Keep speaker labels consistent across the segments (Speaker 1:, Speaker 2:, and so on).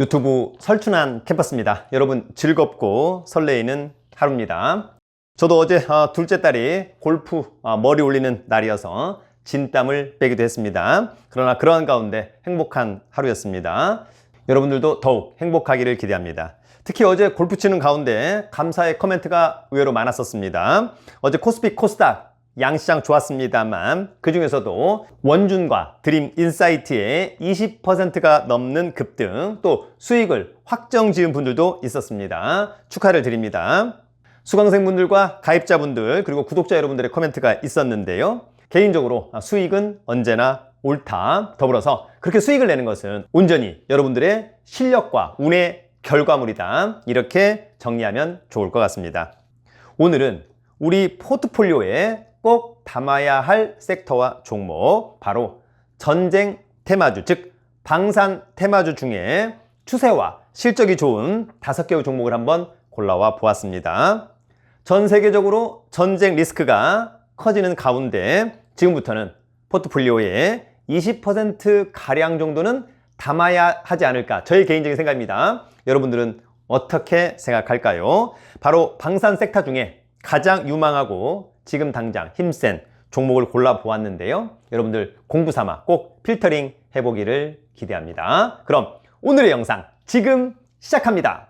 Speaker 1: 유튜브 설춘한 캠퍼스입니다. 여러분 즐겁고 설레이는 하루입니다. 저도 어제 어, 둘째 딸이 골프 어, 머리 올리는 날이어서 진땀을 빼기도 했습니다. 그러나 그러한 가운데 행복한 하루였습니다. 여러분들도 더욱 행복하기를 기대합니다. 특히 어제 골프 치는 가운데 감사의 코멘트가 의외로 많았었습니다. 어제 코스피 코스닥 양시장 좋았습니다만 그 중에서도 원준과 드림 인사이트의 20%가 넘는 급등 또 수익을 확정 지은 분들도 있었습니다. 축하를 드립니다. 수강생분들과 가입자분들 그리고 구독자 여러분들의 코멘트가 있었는데요. 개인적으로 수익은 언제나 옳다. 더불어서 그렇게 수익을 내는 것은 온전히 여러분들의 실력과 운의 결과물이다. 이렇게 정리하면 좋을 것 같습니다. 오늘은 우리 포트폴리오에 꼭 담아야 할 섹터와 종목, 바로 전쟁 테마주, 즉 방산 테마주 중에 추세와 실적이 좋은 다섯 개의 종목을 한번 골라와 보았습니다. 전 세계적으로 전쟁 리스크가 커지는 가운데 지금부터는 포트폴리오에 20% 가량 정도는 담아야 하지 않을까 저의 개인적인 생각입니다. 여러분들은 어떻게 생각할까요? 바로 방산 섹터 중에 가장 유망하고 지금 당장 힘센 종목을 골라 보았는데요. 여러분들 공부 삼아 꼭 필터링 해보기를 기대합니다. 그럼 오늘의 영상 지금 시작합니다.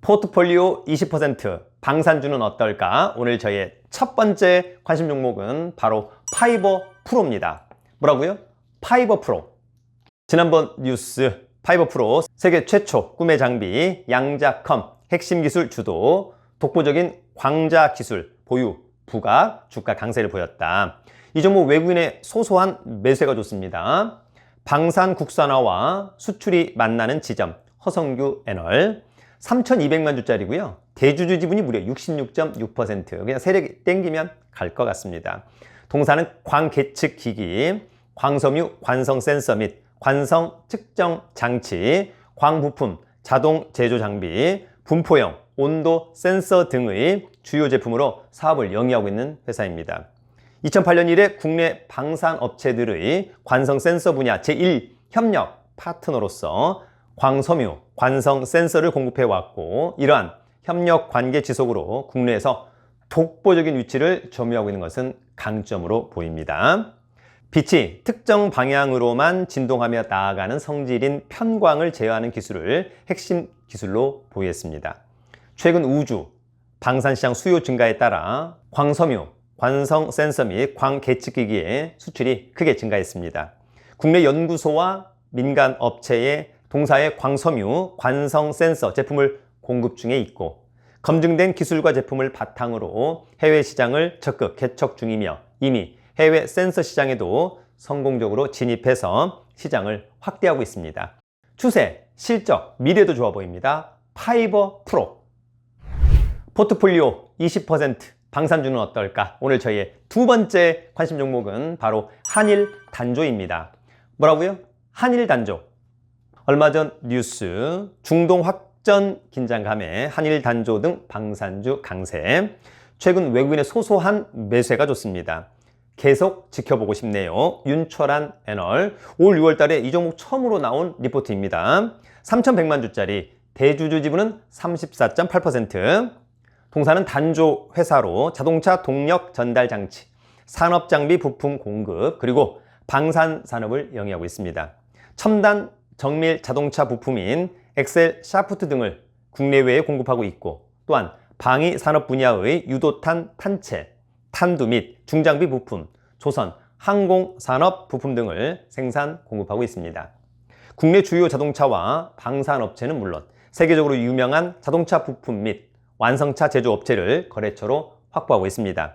Speaker 1: 포트폴리오 20% 방산주는 어떨까? 오늘 저의 첫 번째 관심 종목은 바로 파이버 프로입니다. 뭐라고요? 파이버 프로. 지난번 뉴스 파이버 프로 세계 최초 꿈의 장비 양자컴 핵심 기술 주도 독보적인 광자 기술 보유 부각 주가 강세를 보였다. 이 종목 외국인의 소소한 매수가 좋습니다. 방산 국산화와 수출이 만나는 지점 허성규 애널 3,200만 주짜리고요. 대주주 지분이 무려 66.6% 그냥 세력이 땡기면 갈 것 같습니다. 동사는 광계측 기기, 광섬유 관성 센서 및 관성 측정 장치, 광부품, 자동 제조 장비, 분포형, 온도 센서 등의 주요 제품으로 사업을 영위하고 있는 회사입니다. 2008년 이래 국내 방산 업체들의 관성 센서 분야 제1 협력 파트너로서 광섬유 관성 센서를 공급해 왔고 이러한 협력 관계 지속으로 국내에서 독보적인 위치를 점유하고 있는 것은 강점으로 보입니다. 빛이 특정 방향으로만 진동하며 나아가는 성질인 편광을 제어하는 기술을 핵심 기술로 보유했습니다. 최근 우주, 방산시장 수요 증가에 따라 광섬유, 관성 센서 및 광계측기기의 수출이 크게 증가했습니다. 국내 연구소와 민간 업체의 동사의 광섬유, 관성 센서 제품을 공급 중에 있고 검증된 기술과 제품을 바탕으로 해외 시장을 적극 개척 중이며 이미 해외 센서 시장에도 성공적으로 진입해서 시장을 확대하고 있습니다. 추세, 실적, 미래도 좋아 보입니다. 파이버 프로. 포트폴리오 20% 방산주는 어떨까? 오늘 저희의 두 번째 관심 종목은 바로 한일 단조입니다. 뭐라고요? 한일 단조. 얼마 전 뉴스 중동 확전 긴장감에 한일 단조 등 방산주 강세. 최근 외국인의 소소한 매수가 좋습니다. 계속 지켜보고 싶네요. 윤철한 애널. 올 6월 달에 이 종목 처음으로 나온 리포트입니다. 3,100만 주짜리 대주주 지분은 34.8%. 동사는 단조 회사로 자동차 동력 전달 장치, 산업 장비 부품 공급, 그리고 방산 산업을 영위하고 있습니다. 첨단 정밀 자동차 부품인 엑셀 샤프트 등을 국내외에 공급하고 있고 또한 방위 산업 분야의 유도탄 탄체, 탄두 및 중장비 부품, 조선, 항공 산업 부품 등을 생산 공급하고 있습니다. 국내 주요 자동차와 방산 업체는 물론 세계적으로 유명한 자동차 부품 및 완성차 제조 업체를 거래처로 확보하고 있습니다.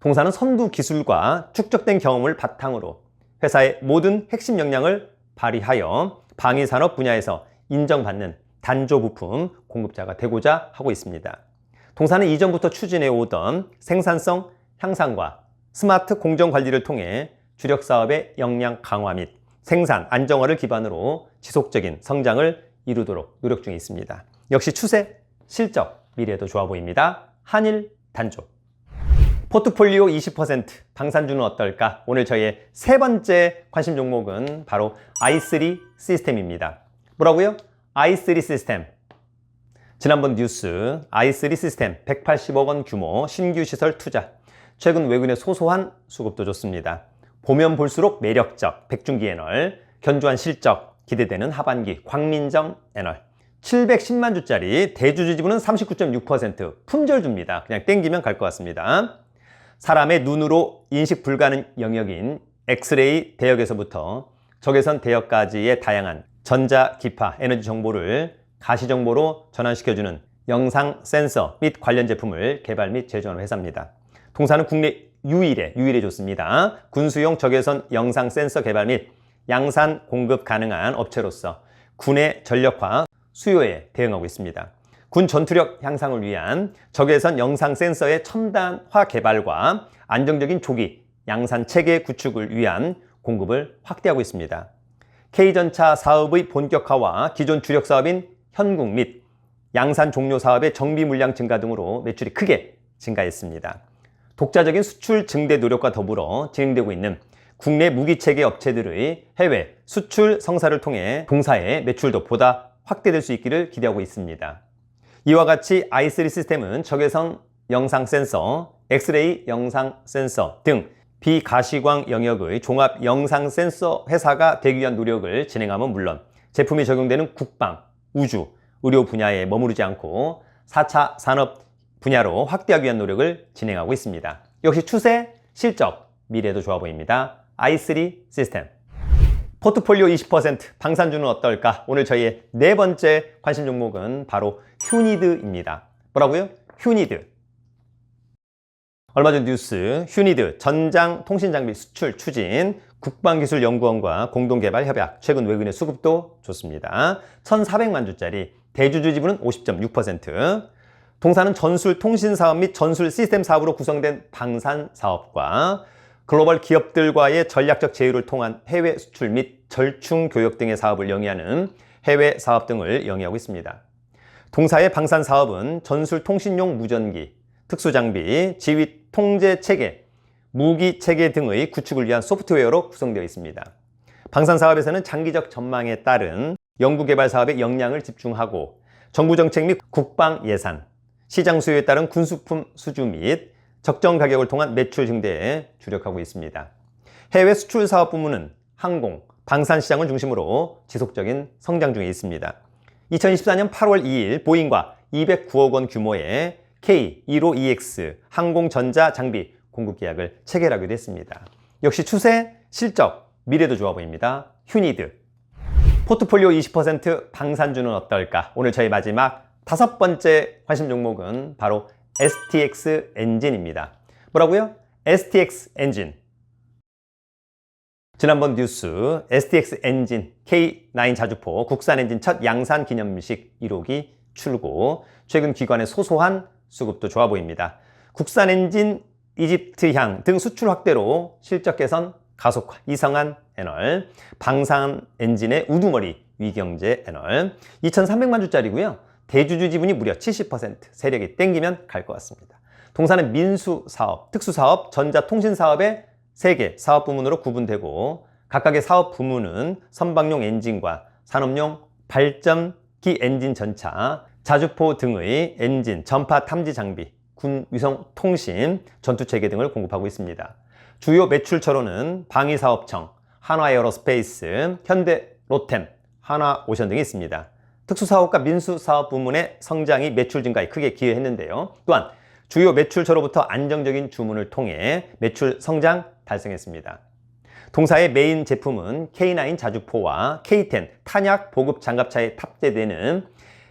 Speaker 1: 동사는 선두 기술과 축적된 경험을 바탕으로 회사의 모든 핵심 역량을 발휘하여 방위 산업 분야에서 인정받는 단조 부품 공급자가 되고자 하고 있습니다. 동사는 이전부터 추진해 오던 생산성 향상과 스마트 공정 관리를 통해 주력 사업의 역량 강화 및 생산 안정화를 기반으로 지속적인 성장을 이루도록 노력 중에 있습니다. 역시 추세, 실적, 미래도 좋아 보입니다. 한일 단조. 포트폴리오 20% 방산주는 어떨까? 오늘 저희의 세 번째 관심 종목은 바로 i3 시스템입니다. 뭐라고요? i3 시스템. 지난번 뉴스 i3 시스템 180억 원 규모 신규 시설 투자. 최근 외국인의 소소한 수급도 좋습니다. 보면 볼수록 매력적 백중기 애널, 견조한 실적, 기대되는 하반기 광민정 애널. 710만 주짜리 대주주 지분은 39.6% 품절줍니다. 그냥 땡기면 갈 것 같습니다. 사람의 눈으로 인식 불가능 영역인 엑스레이 대역에서부터 적외선 대역까지의 다양한 전자, 기파, 에너지 정보를 가시 정보로 전환시켜주는 영상 센서 및 관련 제품을 개발 및 제조하는 회사입니다. 동사는 국내 유일에 유일해 좋습니다. 군수용 적외선 영상 센서 개발 및 양산 공급 가능한 업체로서 군의 전력화 수요에 대응하고 있습니다. 군 전투력 향상을 위한 적외선 영상 센서의 첨단화 개발과 안정적인 조기 양산 체계 구축을 위한 공급을 확대하고 있습니다. K전차 사업의 본격화와 기존 주력 사업인 현국 및 양산 종료 사업의 정비 물량 증가 등으로 매출이 크게 증가했습니다. 독자적인 수출 증대 노력과 더불어 진행되고 있는 국내 무기체계 업체들의 해외 수출 성사를 통해 동사의 매출도 보다 확대될 수 있기를 기대하고 있습니다. 이와 같이 i3 시스템은 적외선 영상 센서, 엑스레이 영상 센서 등 비가시광 영역의 종합 영상 센서 회사가 되기 위한 노력을 진행함은 물론 제품이 적용되는 국방, 우주, 의료 분야에 머무르지 않고 4차 산업 분야로 확대하기 위한 노력을 진행하고 있습니다. 역시 추세, 실적, 미래도 좋아 보입니다. i3 시스템. 포트폴리오 20% 방산주는 어떨까? 오늘 저희의 네 번째 관심 종목은 바로 휴니드입니다. 뭐라고요? 휴니드. 얼마 전 뉴스 휴니드 전장 통신장비 수출 추진 국방기술연구원과 공동개발 협약 최근 외국인의 수급도 좋습니다. 1,400만 주짜리 대주주 지분은 50.6% 동사는 전술 통신 사업 및 전술 시스템 사업으로 구성된 방산 사업과 글로벌 기업들과의 전략적 제휴를 통한 해외 수출 및 절충 교역 등의 사업을 영위하는 해외 사업 등을 영위하고 있습니다. 동사의 방산 사업은 전술 통신용 무전기, 특수 장비, 지휘 통제 체계, 무기 체계 등의 구축을 위한 소프트웨어로 구성되어 있습니다. 방산 사업에서는 장기적 전망에 따른 연구 개발 사업에 역량을 집중하고 정부 정책 및 국방 예산, 시장 수요에 따른 군수품 수주 및 적정 가격을 통한 매출 증대에 주력하고 있습니다. 해외 수출 사업 부문은 항공, 방산 시장을 중심으로 지속적인 성장 중에 있습니다. 2024년 8월 2일 보잉과 209억 원 규모의 K15EX 항공전자 장비 공급 계약을 체결하기도 했습니다. 역시 추세, 실적, 미래도 좋아 보입니다. 휴니드. 포트폴리오 20% 방산주는 어떨까? 오늘 저희 마지막 다섯 번째 관심 종목은 바로 STX 엔진입니다. 뭐라고요? STX 엔진. 지난번 뉴스 STX 엔진 K9 자주포 국산 엔진 첫 양산 기념식 1호기 출고 최근 기관의 소소한 수급도 좋아 보입니다. 국산 엔진 이집트향 등 수출 확대로 실적 개선 가속화 이성한 애널 방산 엔진의 우두머리 위경제 애널 2,300만 주짜리고요. 대주주 지분이 무려 70% 세력이 땡기면 갈 것 같습니다. 동사는 민수 사업, 특수 사업, 전자 통신 사업의 3개 사업 부문으로 구분되고 각각의 사업 부문은 선박용 엔진과 산업용 발전 기 엔진 전차, 자주포 등의 엔진, 전파 탐지 장비, 군 위성 통신, 전투 체계 등을 공급하고 있습니다. 주요 매출처로는 방위사업청, 한화에어로스페이스, 현대 로템, 한화오션 등이 있습니다. 특수사업과 민수사업 부문의 성장이 매출 증가에 크게 기여했는데요. 또한 주요 매출처로부터 안정적인 주문을 통해 매출 성장 달성했습니다. 동사의 메인 제품은 K9 자주포와 K10 탄약 보급 장갑차에 탑재되는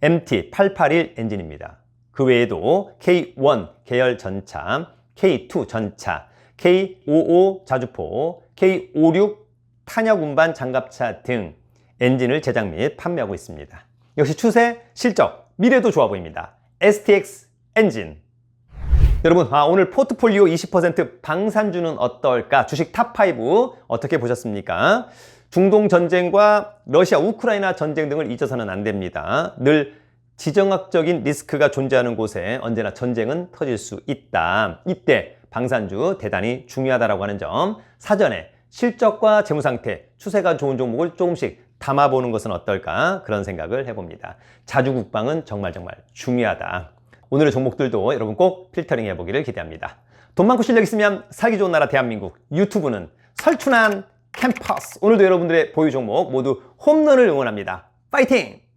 Speaker 1: MT881 엔진입니다. 그 외에도 K1 계열 전차, K2 전차, K55 자주포, K56 탄약 운반 장갑차 등 엔진을 제작 및 판매하고 있습니다. 역시 추세, 실적, 미래도 좋아 보입니다. STX 엔진. 여러분, 아, 오늘 포트폴리오 20% 방산주는 어떨까? 주식 탑5 어떻게 보셨습니까? 중동 전쟁과 러시아 우크라이나 전쟁 등을 잊어서는 안 됩니다. 늘 지정학적인 리스크가 존재하는 곳에 언제나 전쟁은 터질 수 있다. 이때 방산주 대단히 중요하다라고 하는 점 사전에 실적과 재무 상태, 추세가 좋은 종목을 조금씩 담아보는 것은 어떨까 그런 생각을 해봅니다. 자주 국방은 정말 정말 중요하다. 오늘의 종목들도 여러분 꼭 필터링 해보기를 기대합니다. 돈 많고 실력 있으면 살기 좋은 나라 대한민국 유튜브는 설춘한 캠퍼스 오늘도 여러분들의 보유 종목 모두 홈런을 응원합니다. 파이팅!